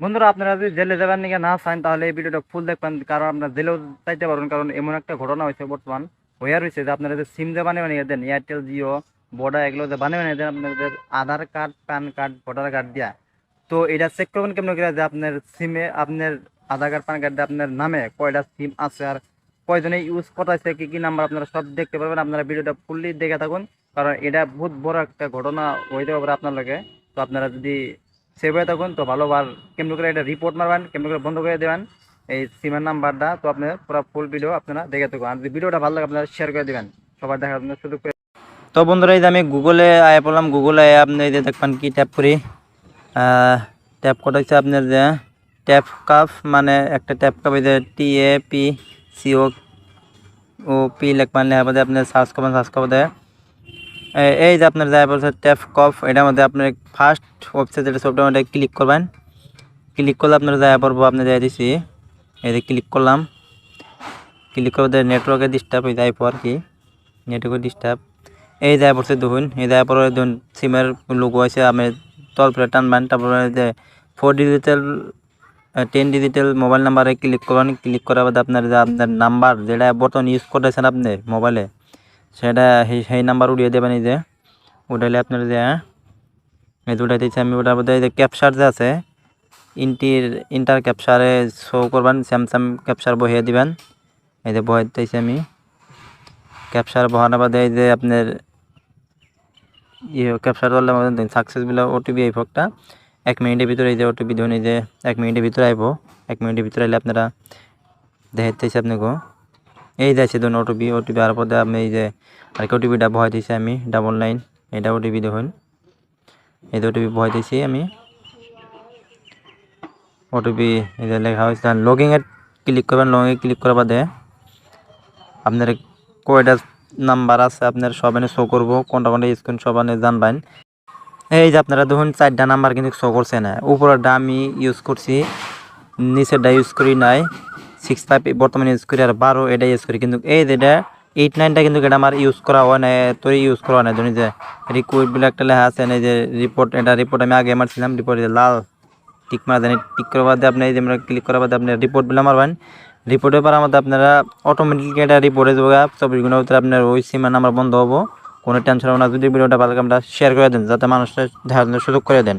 বন্ধুরা, আপনারা যদি জেলে যাবেন নাকি না চান, তাহলে এই ভিডিওটা ফুল দেখবেন, কারণ আপনারা জেলেও চাইতে পারবেন কারণ এমন একটা ঘটনা হয়েছে বর্তমান। হয়ে রয়েছে যে আপনারা যে সিম যে বানিয়ে বানিয়ে দেন এয়ারটেল জিও বড়া এগুলো যে বানিয়ে বানিয়ে দেন, আপনাদের Aadhaar card, PAN card, voter card দিয়া। তো এটা চেক করবেন কেমন করে যে আপনার সিমে আপনার আধার কার্ড, প্যান কার্ডে আপনার নামে কয়টা সিম আছে আর কয়জনে ইউজ করাইছে, কি কি নাম্বার আপনারা সব দেখতে পারবেন। আপনারা ভিডিওটা ফুললি দেখে থাকুন, কারণ এটা বহুত বড় একটা ঘটনা হইতে পারে আপনার লগে। তো আপনারা যদি সেভ হয়ে থাকুন, তো ভালো আর কেমন করে এটা রিপোর্ট মারবেন, কেমন করে বন্ধ করে দেবেন, এই সিমের নাম্বারটা তো আপনার পুরো ফুল ভিডিও আপনারা দেখে থাকুন। আর যদি ভিডিওটা ভালো লাগে, আপনারা শেয়ার করে দেবেন। সবার দেখার জন্য সুযোগ করে তো বন্ধুরা, এই যে আমি গুগলে আয় পড়লাম গুগলে আপনি এই যে দেখবেন কি ট্যাপ করি। ট্যাপ কটা হচ্ছে আপনার যে ট্যাপ কাপ মানে একটা ট্যাপ কাপ এই যে টি এ পি সিও ও পি লিখবেন লেখার মধ্যে আপনি সার্চ করবেন সার্চ করবে এ- এই যে আপনার যায় বলছে ট্যাপ কফ এটার মধ্যে আপনার ফার্স্ট ওয়েবসাইট যেটা সবটার মধ্যে ক্লিক করবেন। ক্লিক করলে আপনার যায় পড়ব আপনি যাই দিছি, এই যে ক্লিক করলাম। ক্লিক করতে নেটওয়ার্কে ডিস্টার্ব হয়ে যায় পর কি? নেটওয়ার্কে ডিস্টার্ব এই যায় পড়ছে দেখুন, এই যায় পরে সিমের লোগো আছে আপনি তলপরে টানবেন, তারপরে যে four digital ten digital mobile নাম্বারে ক্লিক করবেন ক্লিক করার বাদে আপনার যে আপনার নাম্বার যেটা বর্তমান ইউজ করতেছেন আপনি মোবাইলে সেটা সেই নাম্বার উড়িয়ে দেবেন এই যে উঠাইলে আপনার যে এই যে উঠাইতেছি আমি, ওটার মধ্যে এই যে ক্যাপচার যে আছে ইন্টির ইন্টার ক্যাপচারে শো করবেন স্যামসাং ক্যাপচার বহিয়ে দিবেন। এই যে বহাই দিতেছি আমি। ক্যাপচার বহানোর বাদে এই যে আপনার ইয়ে ক্যাপচার করলে আমাদের সাকসেসফুল ওটিপি এই ফকটা এক মিনিটের ভিতরে এই যে ওটিপি ধরুন, এই যে এক মিনিটের ভিতরে আইব। এক মিনিটের ভিতরে আইলে আপনারা দেখাইতেছি আপনাকে। এই যাচ্ছে ধরুন ওটিপি ওটিপি আর পরে আপনি এই যে আর কি ওটিপিটা বহাই দিয়েছি আমি ডাবল নাইন এটা ওটিপি দেখুন। এই ওটিপি ভয় দিয়েছি আমি। ওটিপি এই যে লেখা হয়েছে লগিংয়ে ক্লিক করবেন লগিংয়ে ক্লিক করার বাদে আপনার কয়টা নাম্বার আছে আপনার সবাই শো করব, কোনটা কোনটা স্ক্রিন সবাই জানবেন। এই যে আপনারা দেখুন চারটা নাম্বার কিন্তু শো করছে না। উপরেরটা আমি ইউজ করছি, নিচেরটা ইউজ করি নাই। সিক্স ফাইভ বর্তমানে ইউজ করি আর বারো এটা ইউজ করি। কিন্তু এই যেটা এইট নাইনটা কিন্তু এটা আমার ইউজ করা হয় না তোর ইউজ করা হয় না ধরুন যে রিকোয়েড বলে একটা লেখা আছে না যে রিপোর্ট এটা রিপোর্ট আমি আগে মারছিলাম রিপোর্ট লাল টিক মারা দেন টিক করার বাদে আপনি এই যে আমরা ক্লিক করার বাদে আপনি রিপোর্ট বলে মারবেন রিপোর্টের পর আমাদের আপনারা অটোমেটিক এটা রিপোর্টে যাবে চব্বিশ ঘণ্টার ভিতরে আপনার ওই সিমের নাম্বার বন্ধ হব। কোনো টেনশন হবে না। যদি ভিডিওটা ভালো আমরা শেয়ার করে দেন, যাতে মানুষটা দেখার সুযোগ করে দেন।